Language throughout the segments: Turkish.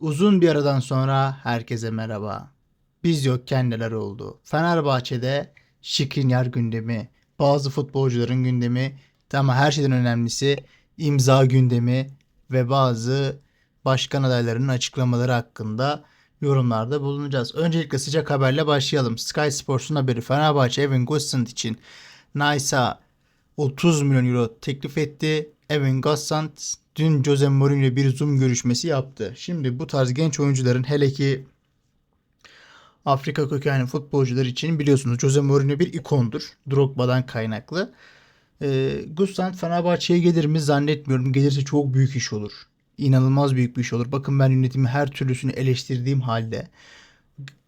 Uzun bir aradan sonra herkese merhaba. Biz yokken neler oldu? Fenerbahçe'de Şikrinyar gündemi, bazı futbolcuların gündemi ama her şeyden önemlisi imza gündemi ve bazı başkan adaylarının açıklamaları hakkında yorumlarda bulunacağız. Öncelikle sıcak haberle başlayalım. Sky Sports'un haberi Fenerbahçe Evan Gosland için Nice'a 30 milyon euro teklif etti. Evan Gosland dün Jose Mourinho bir Zoom görüşmesi yaptı. Şimdi bu tarz genç oyuncuların hele ki Afrika kökenli futbolcular için biliyorsunuz Jose Mourinho bir ikondur. Drogba'dan kaynaklı. Ee, Gusland Fenerbahçe'ye gelir mi zannetmiyorum. Gelirse çok büyük iş olur. İnanılmaz büyük bir iş olur. Bakın ben yönetimi her türlüsünü eleştirdiğim halde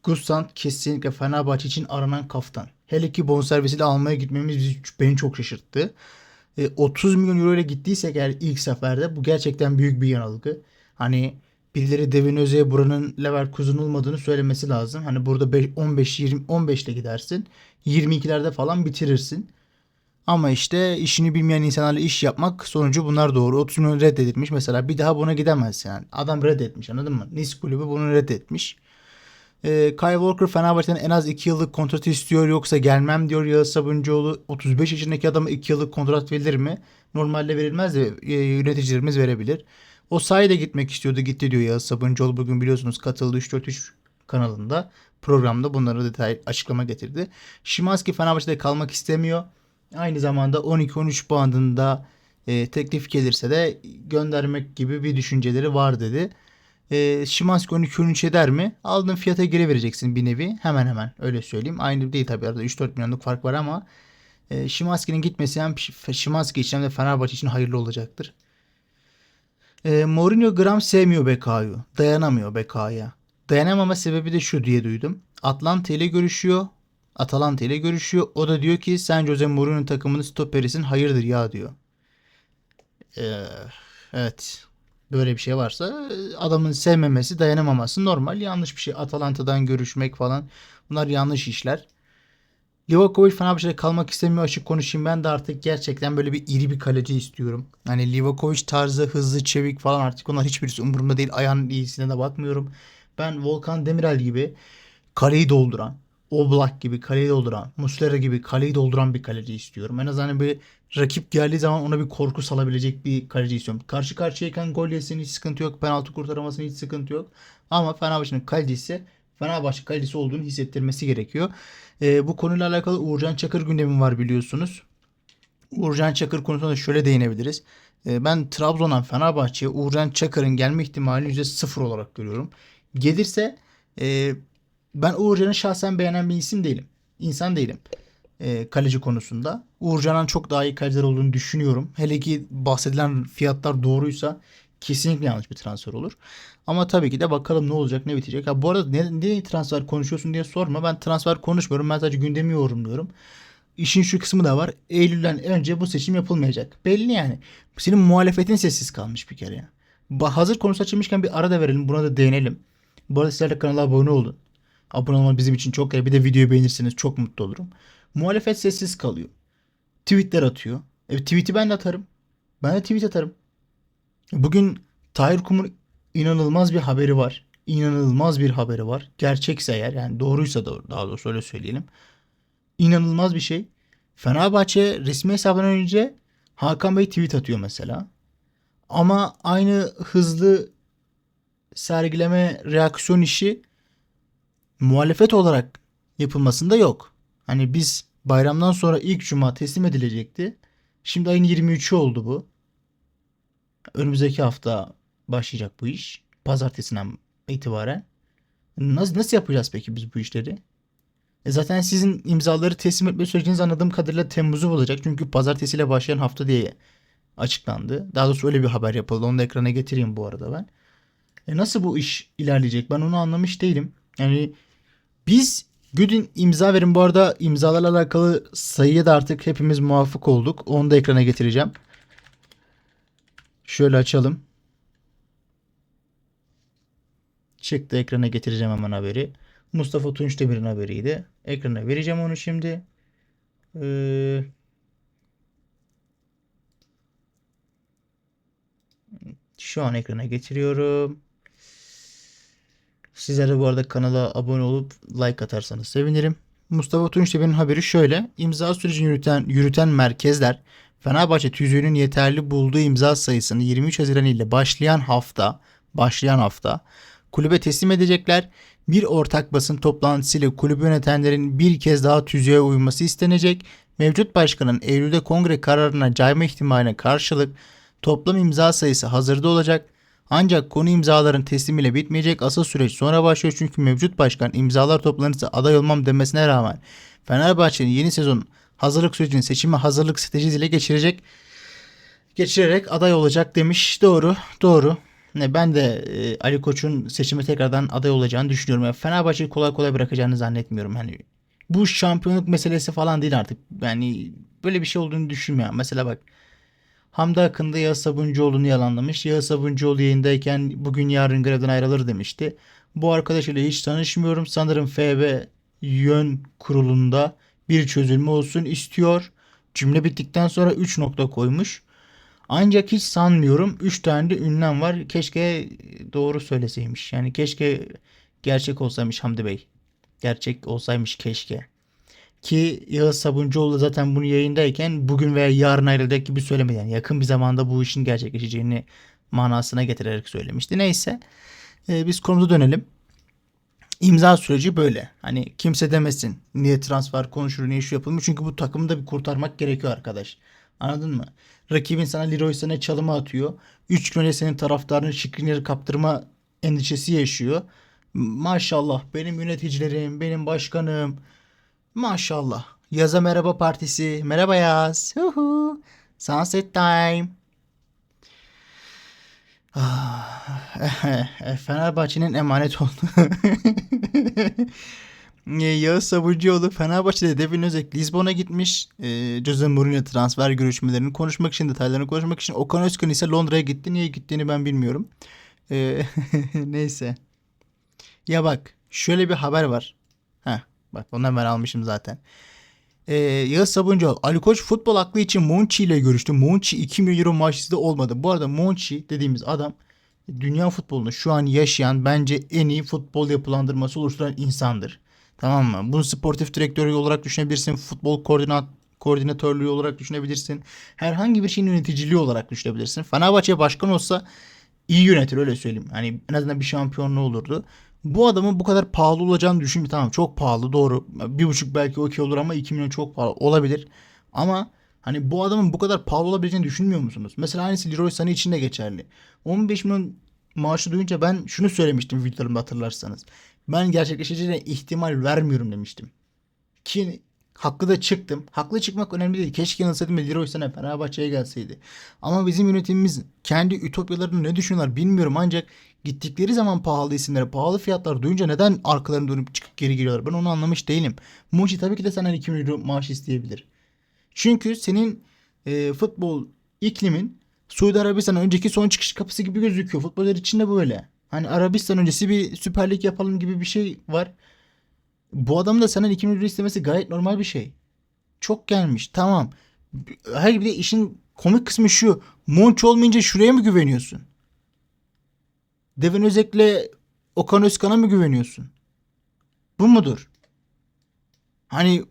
Gusland kesinlikle Fenerbahçe için aranan kaftan. Hele ki bonservisiyle almaya gitmemiz bizi, beni çok şaşırttı. E, 30 milyon euro ile gittiysek eğer ilk seferde bu gerçekten büyük bir yanılgı. Hani birileri Devin Özey'e buranın Leverkusen olmadığını söylemesi lazım. Hani burada 15 20 15 ile gidersin. 22'lerde falan bitirirsin. Ama işte işini bilmeyen insanlarla iş yapmak sonucu bunlar doğru. 30 milyon reddedilmiş. Mesela bir daha buna gidemez yani. Adam reddetmiş anladın mı? Nice kulübü bunu reddetmiş. E, Kyle Walker Fenerbahçe'den en az 2 yıllık kontrat istiyor yoksa gelmem diyor Yağız Sabuncuoğlu. 35 yaşındaki adama 2 yıllık kontrat verilir mi? Normalde verilmez de e, yöneticilerimiz verebilir. O sayede gitmek istiyordu gitti diyor Yağız Sabuncuoğlu. Bugün biliyorsunuz katıldı 343 kanalında programda bunları detay açıklama getirdi. Şimanski Fenerbahçe'de kalmak istemiyor. Aynı zamanda 12-13 bandında e, teklif gelirse de göndermek gibi bir düşünceleri var dedi. E, Şimanski 12-13 eder mi? Aldığın fiyata geri vereceksin bir nevi. Hemen hemen öyle söyleyeyim. Aynı değil tabii arada 3-4 milyonluk fark var ama e, Şimanski'nin gitmesi hem Şimanski için hem de Fenerbahçe için hayırlı olacaktır. E, Mourinho gram sevmiyor Beka'yı. Dayanamıyor Beka'ya. Dayanamama sebebi de şu diye duydum. Atlanta ile görüşüyor. Atalanta ile görüşüyor. O da diyor ki sen Jose Mourinho'nun takımının stoperisin hayırdır ya diyor. Ee, evet. Böyle bir şey varsa adamın sevmemesi, dayanamaması normal. Yanlış bir şey. Atalanta'dan görüşmek falan. Bunlar yanlış işler. Livakovic Fenerbahçe'de kalmak istemiyor açık konuşayım. Ben de artık gerçekten böyle bir iri bir kaleci istiyorum. Hani Livakovic tarzı hızlı, çevik falan artık onlar hiçbirisi umurumda değil. Ayağının iyisine de bakmıyorum. Ben Volkan Demirel gibi kaleyi dolduran, Oblak gibi kaleyi dolduran, Muslera gibi kaleyi dolduran bir kaleci istiyorum. En azından bir rakip geldiği zaman ona bir korku salabilecek bir kaleci istiyorum. Karşı karşıyayken gol yesin hiç sıkıntı yok. Penaltı kurtaramasın hiç sıkıntı yok. Ama Fenerbahçe'nin kalecisi Fenerbahçe kalecisi olduğunu hissettirmesi gerekiyor. Ee, bu konuyla alakalı Uğurcan Çakır gündemi var biliyorsunuz. Uğurcan Çakır konusunda şöyle değinebiliriz. Ee, ben Trabzon'dan Fenerbahçe'ye Uğurcan Çakır'ın gelme ihtimalini %0 olarak görüyorum. Gelirse e, ben Uğurcan'ı şahsen beğenen bir isim değilim. İnsan değilim. E, kaleci konusunda. Uğurcan'ın çok daha iyi kaleciler olduğunu düşünüyorum. Hele ki bahsedilen fiyatlar doğruysa kesinlikle yanlış bir transfer olur. Ama tabii ki de bakalım ne olacak ne bitecek. Ha, bu arada ne, ne transfer konuşuyorsun diye sorma. Ben transfer konuşmuyorum. Ben sadece gündemi yorumluyorum. İşin şu kısmı da var. Eylül'den önce bu seçim yapılmayacak. Belli yani. Senin muhalefetin sessiz kalmış bir kere. Yani. Hazır konusu açılmışken bir ara da verelim. Buna da değinelim. Bu arada sizler de kanala abone olun. Abone olmak bizim için çok iyi. Bir de videoyu beğenirseniz çok mutlu olurum. Muhalefet sessiz kalıyor. Tweetler atıyor. Evet tweet'i ben de atarım. Ben de tweet atarım. Bugün Tahir Kum'un inanılmaz bir haberi var. İnanılmaz bir haberi var. Gerçekse eğer yani doğruysa da daha doğrusu öyle söyleyelim. İnanılmaz bir şey. Fenerbahçe resmi hesabından önce Hakan Bey tweet atıyor mesela. Ama aynı hızlı sergileme reaksiyon işi muhalefet olarak yapılmasında yok. Hani biz bayramdan sonra ilk cuma teslim edilecekti. Şimdi ayın 23'ü oldu bu. Önümüzdeki hafta başlayacak bu iş. Pazartesinden itibaren. Nasıl, nasıl yapacağız peki biz bu işleri? E zaten sizin imzaları teslim etme süreciniz anladığım kadarıyla Temmuz'u bulacak. Çünkü pazartesiyle başlayan hafta diye açıklandı. Daha doğrusu öyle bir haber yapıldı. Onu da ekrana getireyim bu arada ben. E nasıl bu iş ilerleyecek? Ben onu anlamış değilim. Yani biz Güdün imza verin. Bu arada imzalarla alakalı sayıya da artık hepimiz muvaffak olduk. Onu da ekrana getireceğim. Şöyle açalım. Çıktı ekrana getireceğim hemen haberi. Mustafa Tunç Demir'in haberiydi. Ekrana vereceğim onu şimdi. Ee, şu an ekrana getiriyorum. Sizler de bu arada kanala abone olup like atarsanız sevinirim. Mustafa Tunçtepe'nin haberi şöyle. İmza sürecini yürüten, yürüten merkezler Fenerbahçe tüzüğünün yeterli bulduğu imza sayısını 23 Haziran ile başlayan hafta başlayan hafta kulübe teslim edecekler. Bir ortak basın toplantısıyla kulübü yönetenlerin bir kez daha tüzüğe uyması istenecek. Mevcut başkanın Eylül'de kongre kararına cayma ihtimaline karşılık toplam imza sayısı hazırda olacak. Ancak konu imzaların teslimiyle bitmeyecek. Asıl süreç sonra başlıyor çünkü mevcut başkan imzalar toplanırsa aday olmam demesine rağmen Fenerbahçe'nin yeni sezon hazırlık sürecini seçime hazırlık stratejisiyle geçirecek. Geçirerek aday olacak demiş. Doğru, doğru. Ne ben de e, Ali Koç'un seçime tekrardan aday olacağını düşünüyorum. Yani Fenerbahçe'yi kolay kolay bırakacağını zannetmiyorum. Hani bu şampiyonluk meselesi falan değil artık. Yani böyle bir şey olduğunu düşünmüyorum. Mesela bak Hamdi Akın da Yağız Sabuncuoğlu'nu yalanlamış. Yağız Sabuncuoğlu yayındayken bugün yarın grevden ayrılır demişti. Bu arkadaşıyla hiç tanışmıyorum. Sanırım FB yön kurulunda bir çözülme olsun istiyor. Cümle bittikten sonra 3 nokta koymuş. Ancak hiç sanmıyorum. 3 tane de ünlem var. Keşke doğru söyleseymiş. Yani keşke gerçek olsaymış Hamdi Bey. Gerçek olsaymış keşke. Ki Yağız Sabuncuoğlu zaten bunu yayındayken bugün veya yarın ayrılacak gibi söylemedi. Yani yakın bir zamanda bu işin gerçekleşeceğini manasına getirerek söylemişti. Neyse e, biz konumuza dönelim. İmza süreci böyle. Hani kimse demesin niye transfer konuşur niye şu yapılmış. Çünkü bu takımı da bir kurtarmak gerekiyor arkadaş. Anladın mı? Rakibin sana Leroy sana çalımı atıyor. 3 gün önce senin taraftarını Şikrinleri kaptırma endişesi yaşıyor. Maşallah benim yöneticilerim, benim başkanım. Maşallah. Yaza Merhaba Partisi. Merhaba Yaz. Huhu. Sunset time. Ah, Fenerbahçe'nin emanet oldu. Yağız Sabuncuoğlu Fenerbahçe'de Devin Özek Lisbon'a gitmiş. E, Jose Mourinho transfer görüşmelerini konuşmak için, detaylarını konuşmak için. Okan Özkan ise Londra'ya gitti. Niye gittiğini ben bilmiyorum. E, neyse. Ya bak şöyle bir haber var. Heh, bak ondan ben almışım zaten. Ee, Yağız Sabuncuoğlu, Ali Koç futbol aklı için Monchi ile görüştü. Monchi 2 milyon euro maaşsız olmadı. Bu arada Monchi dediğimiz adam dünya futbolunu şu an yaşayan bence en iyi futbol yapılandırması oluşturan insandır. Tamam mı? Bunu sportif direktörü olarak düşünebilirsin. Futbol koordinat koordinatörlüğü olarak düşünebilirsin. Herhangi bir şeyin yöneticiliği olarak düşünebilirsin. Fenerbahçe başkan olsa iyi yönetir öyle söyleyeyim. Hani en azından bir şampiyonluğu olurdu. Bu adamın bu kadar pahalı olacağını düşünmüyorum. Tamam çok pahalı doğru. Bir buçuk belki okey olur ama 2 milyon çok pahalı olabilir. Ama hani bu adamın bu kadar pahalı olabileceğini düşünmüyor musunuz? Mesela aynısı Leroy Sané için de geçerli. 15 milyon maaşı duyunca ben şunu söylemiştim videolarımda hatırlarsanız. Ben gerçekleşeceğine ihtimal vermiyorum demiştim. Ki haklı da çıktım. Haklı çıkmak önemli değil. Keşke yanılsaydım ve Leroy Sané Fenerbahçe'ye gelseydi. Ama bizim yönetimimiz kendi ütopyalarını ne düşünüyorlar bilmiyorum. Ancak gittikleri zaman pahalı isimlere, pahalı fiyatlar duyunca neden arkalarını dönüp çıkıp geri geliyorlar? Ben onu anlamış değilim. Muçi tabii ki de senden 2 milyon maaş isteyebilir. Çünkü senin e, futbol iklimin Suudi Arabistan'ın önceki son çıkış kapısı gibi gözüküyor. Futbolcular için de böyle. Hani Arabistan öncesi bir Süper Lig yapalım gibi bir şey var. Bu adam da senden 2 milyon istemesi gayet normal bir şey. Çok gelmiş. Tamam. Hayır bir de işin komik kısmı şu. Monç olmayınca şuraya mı güveniyorsun? Devin Özek'le Okan Özkan'a mı güveniyorsun? Bu mudur? Hani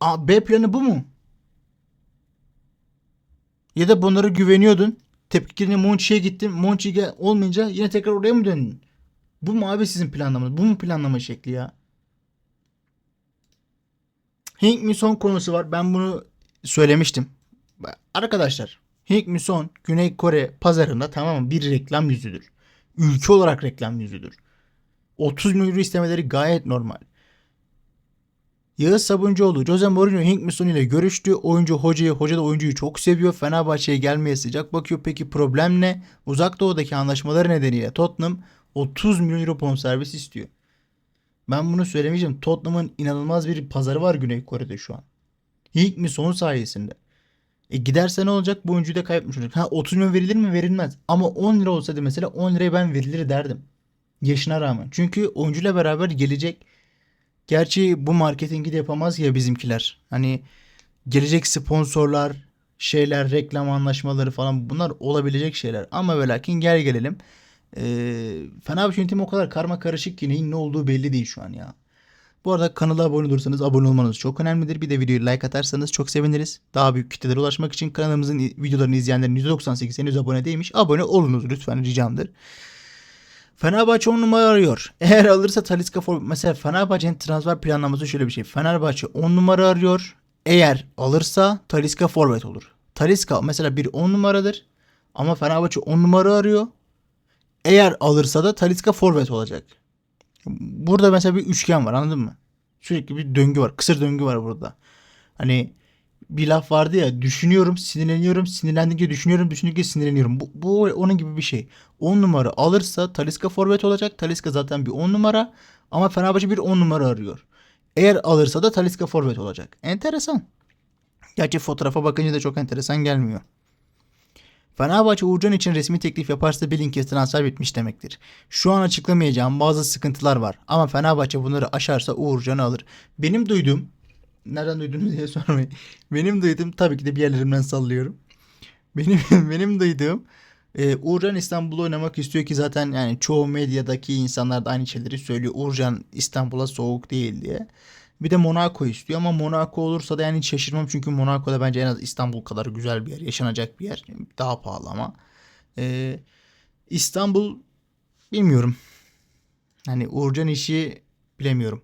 A, B planı bu mu? Ya da bunlara güveniyordun. Tepkilerini Monchi'ye gittin. Monchi olmayınca yine tekrar oraya mı döndün? Bu mu abi sizin planlamanız? Bu mu planlama şekli ya? Hink Mison konusu var. Ben bunu söylemiştim. Arkadaşlar Hink Mison Güney Kore pazarında tamam mı bir reklam yüzüdür. Ülke olarak reklam yüzüdür. 30 milyon istemeleri gayet normal. Yağız Sabuncuoğlu, Jose Mourinho Hink Mison ile görüştü. Oyuncu hocayı, hoca da oyuncuyu çok seviyor. Fenerbahçe'ye gelmeye sıcak bakıyor. Peki problem ne? Uzak Doğu'daki anlaşmaları nedeniyle Tottenham 30 milyon euro bonservis istiyor. Ben bunu söylemeyeceğim. Tottenham'ın inanılmaz bir pazarı var Güney Kore'de şu an. Hink Mison sayesinde. E giderse ne olacak? Bu oyuncuyu da kaybetmiş olacak. Ha 30 milyon verilir mi? Verilmez. Ama 10 lira olsaydı mesela 10 liraya ben verilir derdim. Yaşına rağmen. Çünkü oyuncuyla beraber gelecek. Gerçi bu marketingi de yapamaz ya bizimkiler. Hani gelecek sponsorlar, şeyler, reklam anlaşmaları falan bunlar olabilecek şeyler. Ama ve lakin gel gelelim. Ee, Fenerbahçe yönetimi o kadar karma karışık ki neyin ne olduğu belli değil şu an ya. Bu arada kanala abone olursanız abone olmanız çok önemlidir. Bir de videoyu like atarsanız çok seviniriz. Daha büyük kitlelere ulaşmak için kanalımızın videolarını izleyenlerin %98 henüz abone değilmiş. Abone olunuz lütfen ricamdır. Fenerbahçe 10 numara arıyor. Eğer alırsa Talisca for mesela Fenerbahçe'nin transfer planlaması şöyle bir şey. Fenerbahçe 10 numara arıyor. Eğer alırsa Talisca forvet olur. Talisca mesela bir 10 numaradır. Ama Fenerbahçe 10 numara arıyor. Eğer alırsa da Talisca forvet olacak. Burada mesela bir üçgen var anladın mı? Sürekli bir döngü var. Kısır döngü var burada. Hani bir laf vardı ya düşünüyorum sinirleniyorum sinirlendikçe düşünüyorum düşündükçe sinirleniyorum. Bu, bu onun gibi bir şey. 10 numara alırsa Talisca forvet olacak. Talisca zaten bir 10 numara ama Fenerbahçe bir 10 numara arıyor. Eğer alırsa da Talisca forvet olacak. Enteresan. Gerçi fotoğrafa bakınca da çok enteresan gelmiyor. Fenerbahçe Uğurcan için resmi teklif yaparsa bilin ki transfer bitmiş demektir. Şu an açıklamayacağım bazı sıkıntılar var ama Fenerbahçe bunları aşarsa Uğurcan'ı alır. Benim duyduğum, nereden duydunuz diye sormayın. Benim duyduğum tabii ki de bir yerlerimden sallıyorum. Benim benim duyduğum e, Uğurcan İstanbul'da oynamak istiyor ki zaten yani çoğu medyadaki insanlar da aynı şeyleri söylüyor. Uğurcan İstanbul'a soğuk değil diye. Bir de Monaco istiyor ama Monaco olursa da yani hiç şaşırmam çünkü Monaco'da bence en az İstanbul kadar güzel bir yer, yaşanacak bir yer. Daha pahalı ama. Ee, İstanbul bilmiyorum. Hani Uğurcan işi bilemiyorum.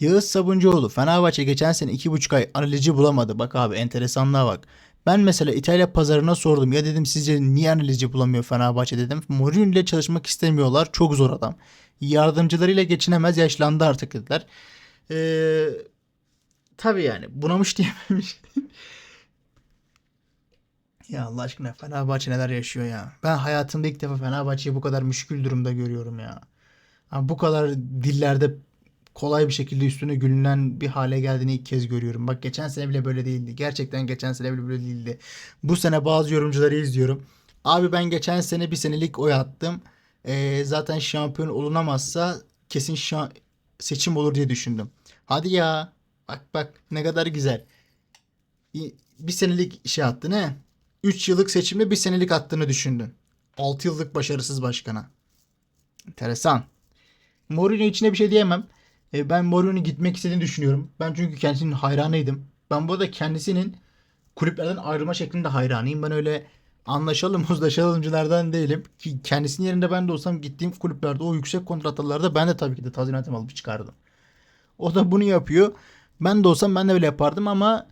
Yağız Sabuncuoğlu Fenerbahçe geçen sene 2,5 ay analizi bulamadı. Bak abi enteresanlığa bak. Ben mesela İtalya pazarına sordum. Ya dedim sizce niye analizci bulamıyor Fenerbahçe dedim. Mourinho ile çalışmak istemiyorlar. Çok zor adam. Yardımcılarıyla geçinemez yaşlandı artık dediler. Ee, tabii yani bunamış diyememiş. ya Allah aşkına Fenerbahçe neler yaşıyor ya. Ben hayatımda ilk defa Fenerbahçe'yi bu kadar müşkül durumda görüyorum ya. Ha, bu kadar dillerde kolay bir şekilde üstüne gülünen bir hale geldiğini ilk kez görüyorum. Bak geçen sene bile böyle değildi. Gerçekten geçen sene bile böyle değildi. Bu sene bazı yorumcuları izliyorum. Abi ben geçen sene bir senelik oy attım. Ee, zaten şampiyon olunamazsa kesin şa- seçim olur diye düşündüm. Hadi ya. Bak bak ne kadar güzel. Bir senelik şey attı ne? 3 yıllık seçimde bir senelik attığını düşündün. 6 yıllık başarısız başkana. Enteresan. Mourinho içine bir şey diyemem. E, ben Mourinho'nun gitmek istediğini düşünüyorum. Ben çünkü kendisinin hayranıydım. Ben bu arada kendisinin kulüplerden ayrılma şeklinde hayranıyım. Ben öyle anlaşalım uzlaşalımcılardan değilim. Ki kendisinin yerinde ben de olsam gittiğim kulüplerde o yüksek kontratlarda ben de tabii ki de tazminatımı alıp çıkardım. O da bunu yapıyor. Ben de olsam ben de öyle yapardım ama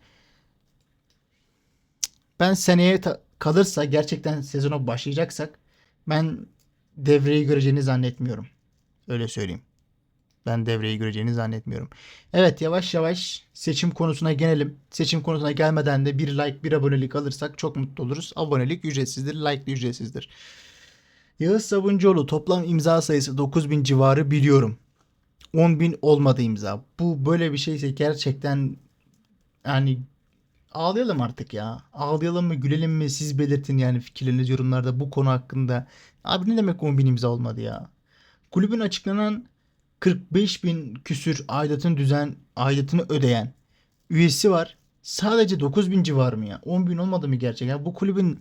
ben seneye kalırsa gerçekten sezona başlayacaksak ben devreyi göreceğini zannetmiyorum. Öyle söyleyeyim. Ben devreyi göreceğini zannetmiyorum. Evet yavaş yavaş seçim konusuna gelelim. Seçim konusuna gelmeden de bir like bir abonelik alırsak çok mutlu oluruz. Abonelik ücretsizdir, like de ücretsizdir. Yağız Sabuncuoğlu toplam imza sayısı 9000 civarı biliyorum. 10.000 olmadı imza. Bu böyle bir şeyse gerçekten yani ağlayalım artık ya. Ağlayalım mı gülelim mi siz belirtin yani fikirlerinizi yorumlarda bu konu hakkında. Abi ne demek 10.000 imza olmadı ya? Kulübün açıklanan 45 bin küsür aidatını düzen aidatını ödeyen üyesi var. Sadece 9 bin civarı mı ya? 10 bin olmadı mı gerçekten? Bu kulübün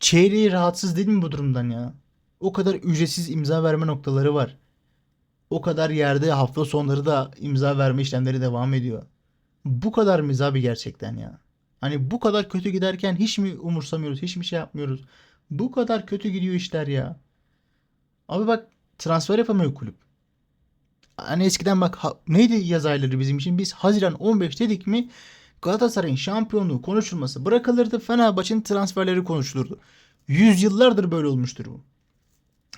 çeyreği rahatsız değil mi bu durumdan ya? O kadar ücretsiz imza verme noktaları var. O kadar yerde hafta sonları da imza verme işlemleri devam ediyor. Bu kadar mı abi gerçekten ya? Hani bu kadar kötü giderken hiç mi umursamıyoruz, hiç mi şey yapmıyoruz? Bu kadar kötü gidiyor işler ya. Abi bak transfer yapamıyor kulüp. Hani eskiden bak ha- neydi yaz ayları bizim için? Biz Haziran 15 dedik mi Galatasaray'ın şampiyonluğu konuşulması bırakılırdı. Fenerbahçe'nin transferleri konuşulurdu. Yüzyıllardır böyle olmuştur bu.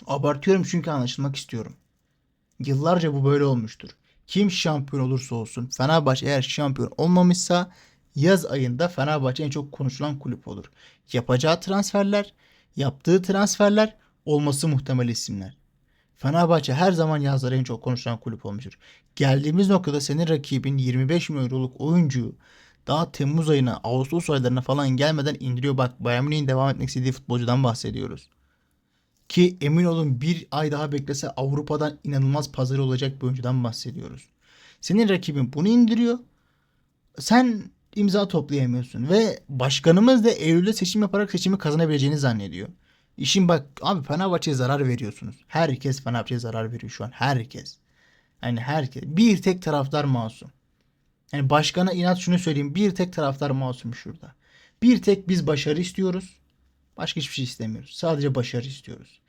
Abartıyorum çünkü anlaşılmak istiyorum. Yıllarca bu böyle olmuştur. Kim şampiyon olursa olsun Fenerbahçe eğer şampiyon olmamışsa yaz ayında Fenerbahçe en çok konuşulan kulüp olur. Yapacağı transferler, yaptığı transferler, olması muhtemel isimler. Fenerbahçe her zaman yazları en çok konuşulan kulüp olmuştur. Geldiğimiz noktada senin rakibin 25 milyon euroluk oyuncuyu daha Temmuz ayına, Ağustos aylarına falan gelmeden indiriyor. Bak Bayern Münih'in devam etmek istediği futbolcudan bahsediyoruz. Ki emin olun bir ay daha beklese Avrupa'dan inanılmaz pazarı olacak bir oyuncudan bahsediyoruz. Senin rakibin bunu indiriyor. Sen imza toplayamıyorsun ve başkanımız da Eylül'de seçim yaparak seçimi kazanabileceğini zannediyor. İşin bak abi Fenerbahçe'ye zarar veriyorsunuz. Herkes Fenerbahçe'ye zarar veriyor şu an. Herkes. Yani herkes. Bir tek taraftar masum. Yani başkana inat şunu söyleyeyim. Bir tek taraftar masum şurada. Bir tek biz başarı istiyoruz. Başka hiçbir şey istemiyoruz. Sadece başarı istiyoruz.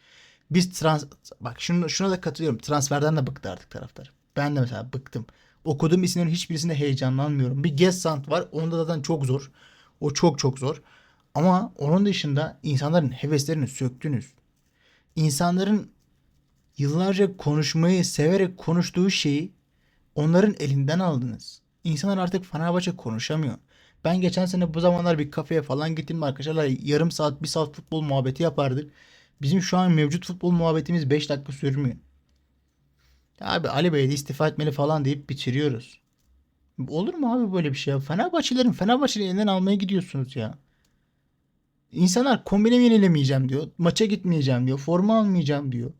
Biz trans bak şunu, şuna da katılıyorum. Transferden de bıktı artık taraftar. Ben de mesela bıktım. Okuduğum isimlerin hiçbirisinde heyecanlanmıyorum. Bir Gessant var. Onda zaten çok zor. O çok çok zor. Ama onun dışında insanların heveslerini söktünüz. İnsanların yıllarca konuşmayı severek konuştuğu şeyi onların elinden aldınız. İnsanlar artık Fenerbahçe konuşamıyor. Ben geçen sene bu zamanlar bir kafeye falan gittim arkadaşlarla yarım saat bir saat futbol muhabbeti yapardık. Bizim şu an mevcut futbol muhabbetimiz 5 dakika sürmüyor. Abi Ali Bey de istifa etmeli falan deyip bitiriyoruz. Olur mu abi böyle bir şey? Fenerbahçelerin Fenerbahçe'nin elinden almaya gidiyorsunuz ya. İnsanlar kombinemi yenilemeyeceğim diyor. Maça gitmeyeceğim diyor. Forma almayacağım diyor.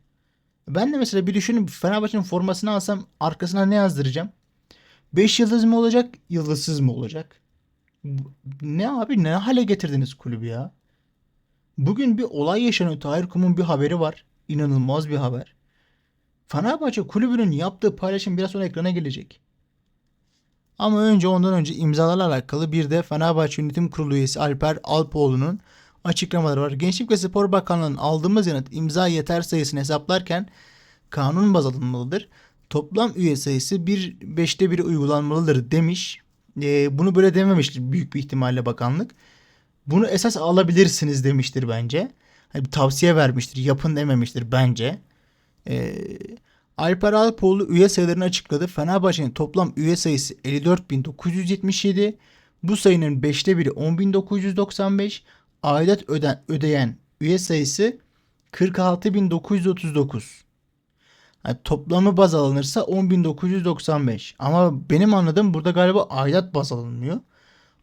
Ben de mesela bir düşünün Fenerbahçe'nin formasını alsam arkasına ne yazdıracağım? 5 yıldız mı olacak, yıldızsız mı olacak? Ne abi ne hale getirdiniz kulübü ya? Bugün bir olay yaşanıyor. Tahir Kum'un bir haberi var. İnanılmaz bir haber. Fenerbahçe kulübünün yaptığı paylaşım biraz sonra ekrana gelecek. Ama önce ondan önce imzalarla alakalı bir de Fenerbahçe Yönetim Kurulu üyesi Alper Alpoğlu'nun açıklamaları var. Gençlik ve Spor Bakanlığı'nın aldığımız yanıt imza yeter sayısını hesaplarken kanun baz alınmalıdır. Toplam üye sayısı bir beşte biri uygulanmalıdır demiş. E, bunu böyle dememiştir büyük bir ihtimalle bakanlık. Bunu esas alabilirsiniz demiştir bence. Hani tavsiye vermiştir. Yapın dememiştir bence. E, Alper Alpoğlu üye sayılarını açıkladı. Fenerbahçe'nin toplam üye sayısı 54.977. Bu sayının 5'te biri 10.995. Aidat öden, ödeyen üye sayısı 46.939. Yani toplamı baz alınırsa 10.995. Ama benim anladığım burada galiba aidat baz alınmıyor.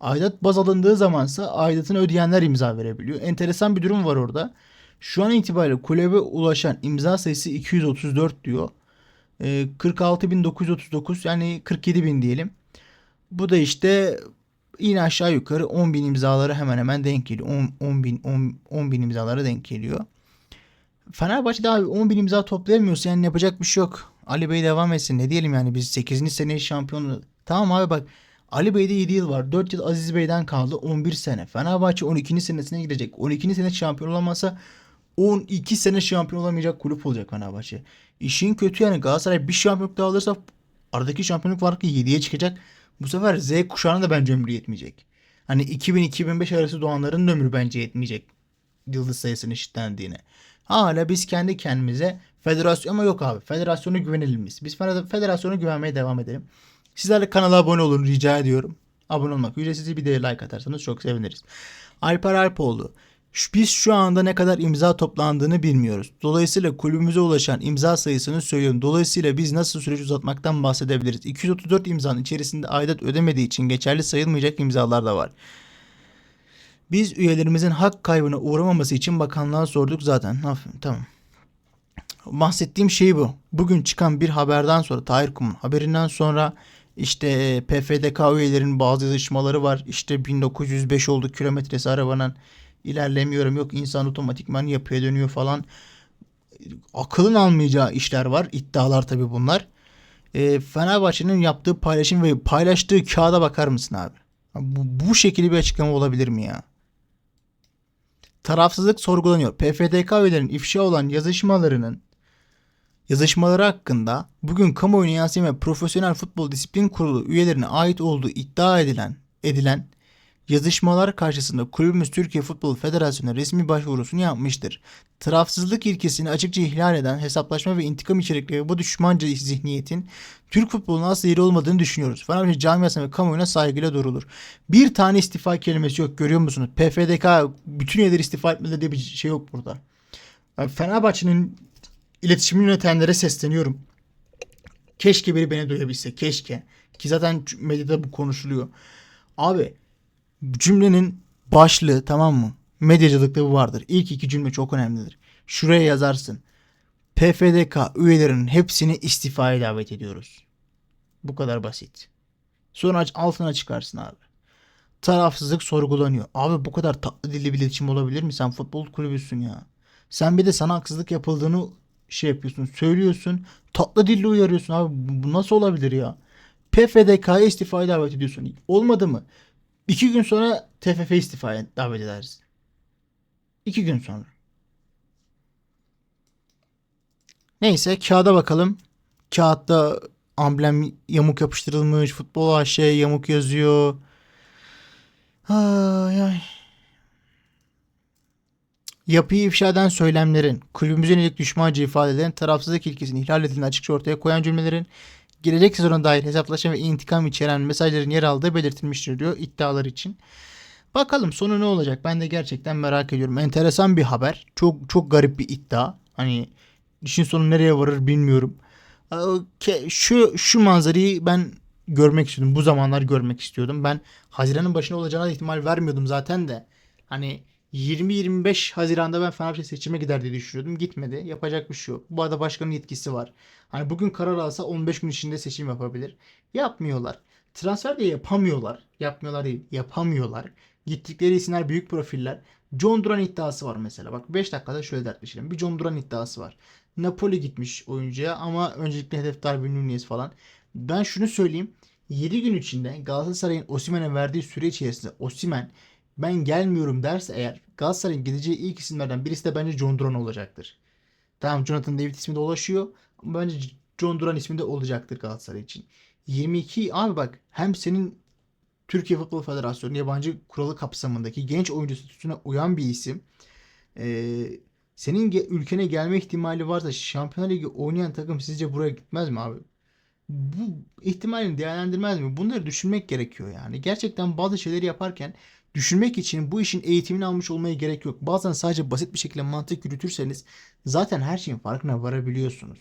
Aidat baz alındığı zamansa aidatını ödeyenler imza verebiliyor. Enteresan bir durum var orada. Şu an itibariyle kulübe ulaşan imza sayısı 234 diyor. E, 46.939 yani 47.000 diyelim. Bu da işte yine aşağı yukarı 10.000 imzaları hemen hemen denk geliyor. 10, 10 bin, 10, 10 bin imzalara denk geliyor. Fenerbahçe'de abi 10 bin imza toplayamıyorsa yani yapacak bir şey yok. Ali Bey devam etsin. Ne diyelim yani biz 8. sene şampiyonu. Tamam abi bak Ali Bey'de 7 yıl var. 4 yıl Aziz Bey'den kaldı. 11 sene. Fenerbahçe 12. senesine girecek. 12. sene şampiyon olamazsa 12 sene şampiyon olamayacak kulüp olacak Fenerbahçe. İşin kötü yani Galatasaray bir şampiyonluk daha alırsa aradaki şampiyonluk farkı 7'ye çıkacak. Bu sefer Z kuşağına da bence ömrü yetmeyecek. Hani 2000-2005 arası doğanların da ömrü bence yetmeyecek. Yıldız sayısının eşitlendiğine. Hala biz kendi kendimize federasyon ama yok abi. Federasyona güvenelim biz. Biz federasyona güvenmeye devam edelim. Sizler de kanala abone olun rica ediyorum. Abone olmak ücretsiz bir de like atarsanız çok seviniriz. Alper Alpoğlu. Biz şu anda ne kadar imza toplandığını bilmiyoruz. Dolayısıyla kulübümüze ulaşan imza sayısını söylüyorum. Dolayısıyla biz nasıl süreç uzatmaktan bahsedebiliriz? 234 imzanın içerisinde aidat ödemediği için geçerli sayılmayacak imzalar da var. Biz üyelerimizin hak kaybına uğramaması için bakanlığa sorduk zaten. Aferin, tamam. Bahsettiğim şey bu. Bugün çıkan bir haberden sonra Tahir Kum'un haberinden sonra işte PFDK üyelerinin bazı yazışmaları var. İşte 1905 oldu kilometresi arabanın ilerlemiyorum yok insan otomatikman yapıya dönüyor falan. Akılın almayacağı işler var. İddialar tabi bunlar. E, Fenerbahçe'nin yaptığı paylaşım ve paylaştığı kağıda bakar mısın abi? Bu, bu şekilde bir açıklama olabilir mi ya? Tarafsızlık sorgulanıyor. PFDK üyelerinin ifşa olan yazışmalarının yazışmaları hakkında bugün kamuoyuna yansıyan ve Profesyonel Futbol Disiplin Kurulu üyelerine ait olduğu iddia edilen edilen yazışmalar karşısında kulübümüz Türkiye Futbol Federasyonu resmi başvurusunu yapmıştır. Tarafsızlık ilkesini açıkça ihlal eden hesaplaşma ve intikam içerikleri bu düşmanca zihniyetin Türk futbolunun asla yeri olmadığını düşünüyoruz. Fenerbahçe camiasına ve kamuoyuna saygıyla durulur. Bir tane istifa kelimesi yok görüyor musunuz? PFDK bütün üyeleri istifa etmeli diye bir şey yok burada. Fenerbahçe'nin iletişim yönetenlere sesleniyorum. Keşke biri beni duyabilse. Keşke. Ki zaten medyada bu konuşuluyor. Abi cümlenin başlığı tamam mı? Medyacılıkta bu vardır. İlk iki cümle çok önemlidir. Şuraya yazarsın. PFDK üyelerinin hepsini istifaya davet ediyoruz. Bu kadar basit. Sonra altına çıkarsın abi. Tarafsızlık sorgulanıyor. Abi bu kadar tatlı dilli bir iletişim olabilir mi? Sen futbol kulübüsün ya. Sen bir de sana haksızlık yapıldığını şey yapıyorsun, söylüyorsun. Tatlı dille uyarıyorsun abi. Bu nasıl olabilir ya? PFDK'ya istifaya davet ediyorsun. Olmadı mı? İki gün sonra TFF istifaya davet edersin. İki gün sonra. Neyse kağıda bakalım. Kağıtta amblem yamuk yapıştırılmış. Futbol AŞ yamuk yazıyor. Ay ay. Yapıyı ifşa eden söylemlerin, kulübümüze yönelik düşmanca ifadelerin, tarafsızlık ilkesini ihlal edildiğini açıkça ortaya koyan cümlelerin, gelecek sezona dair hesaplaşma ve intikam içeren mesajların yer aldığı belirtilmiştir diyor iddialar için. Bakalım sonu ne olacak? Ben de gerçekten merak ediyorum. Enteresan bir haber. Çok çok garip bir iddia. Hani işin sonu nereye varır bilmiyorum. Ee, Şu şu manzarayı ben görmek istiyordum. Bu zamanlar görmek istiyordum. Ben Haziran'ın başında olacağına ihtimal vermiyordum zaten de. Hani 20-25 Haziran'da ben Fenerbahçe seçime gider diye düşünüyordum. Gitmedi. Yapacak bir şey yok. Bu arada başkanın yetkisi var. Hani bugün karar alsa 15 gün içinde seçim yapabilir. Yapmıyorlar. Transfer de yapamıyorlar. Yapmıyorlar değil. Yapamıyorlar. Gittikleri isimler büyük profiller. John Duran iddiası var mesela. Bak 5 dakikada şöyle dertleşelim. Bir John Duran iddiası var. Napoli gitmiş oyuncuya ama öncelikle hedef Darwin Nunez falan. Ben şunu söyleyeyim. 7 gün içinde Galatasaray'ın Osimhen'e verdiği süre içerisinde Osimhen ben gelmiyorum derse eğer Galatasaray'ın gideceği ilk isimlerden birisi de bence John Duran olacaktır. Tamam Jonathan David ismi de ulaşıyor ama bence John Duran ismi de olacaktır Galatasaray için. 22 abi bak hem senin Türkiye Futbol Federasyonu yabancı kuralı kapsamındaki genç oyuncu statüsüne uyan bir isim. Ee, senin ge- ülkene gelme ihtimali varsa Şampiyonlar Ligi oynayan takım sizce buraya gitmez mi abi? Bu ihtimalini değerlendirmez mi? Bunları düşünmek gerekiyor yani. Gerçekten bazı şeyleri yaparken düşünmek için bu işin eğitimini almış olmaya gerek yok. Bazen sadece basit bir şekilde mantık yürütürseniz zaten her şeyin farkına varabiliyorsunuz.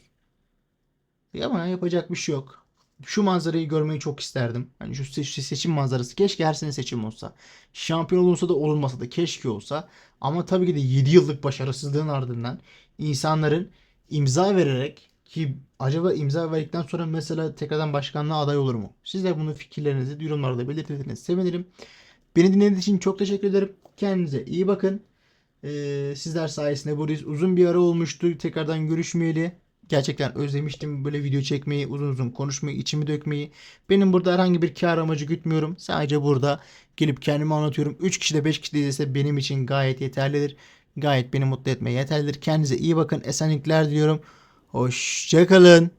Ama yapacak bir şey yok. Şu manzarayı görmeyi çok isterdim. Hani şu se- seçim manzarası keşke her sene seçim olsa. Şampiyon olunsa da olunmasa da keşke olsa. Ama tabii ki de 7 yıllık başarısızlığın ardından insanların imza vererek ki acaba imza verdikten sonra mesela tekrardan başkanlığa aday olur mu? Siz de bunun fikirlerinizi yorumlarda belirtirseniz sevinirim. Beni dinlediğiniz için çok teşekkür ederim. Kendinize iyi bakın. Ee, sizler sayesinde buradayız. Uzun bir ara olmuştu. Tekrardan görüşmeyeli. Gerçekten özlemiştim böyle video çekmeyi, uzun uzun konuşmayı, içimi dökmeyi. Benim burada herhangi bir kar amacı gütmüyorum. Sadece burada gelip kendimi anlatıyorum. 3 kişi de 5 kişi de izlese benim için gayet yeterlidir. Gayet beni mutlu etmeye yeterlidir. Kendinize iyi bakın. Esenlikler diliyorum. Hoşçakalın.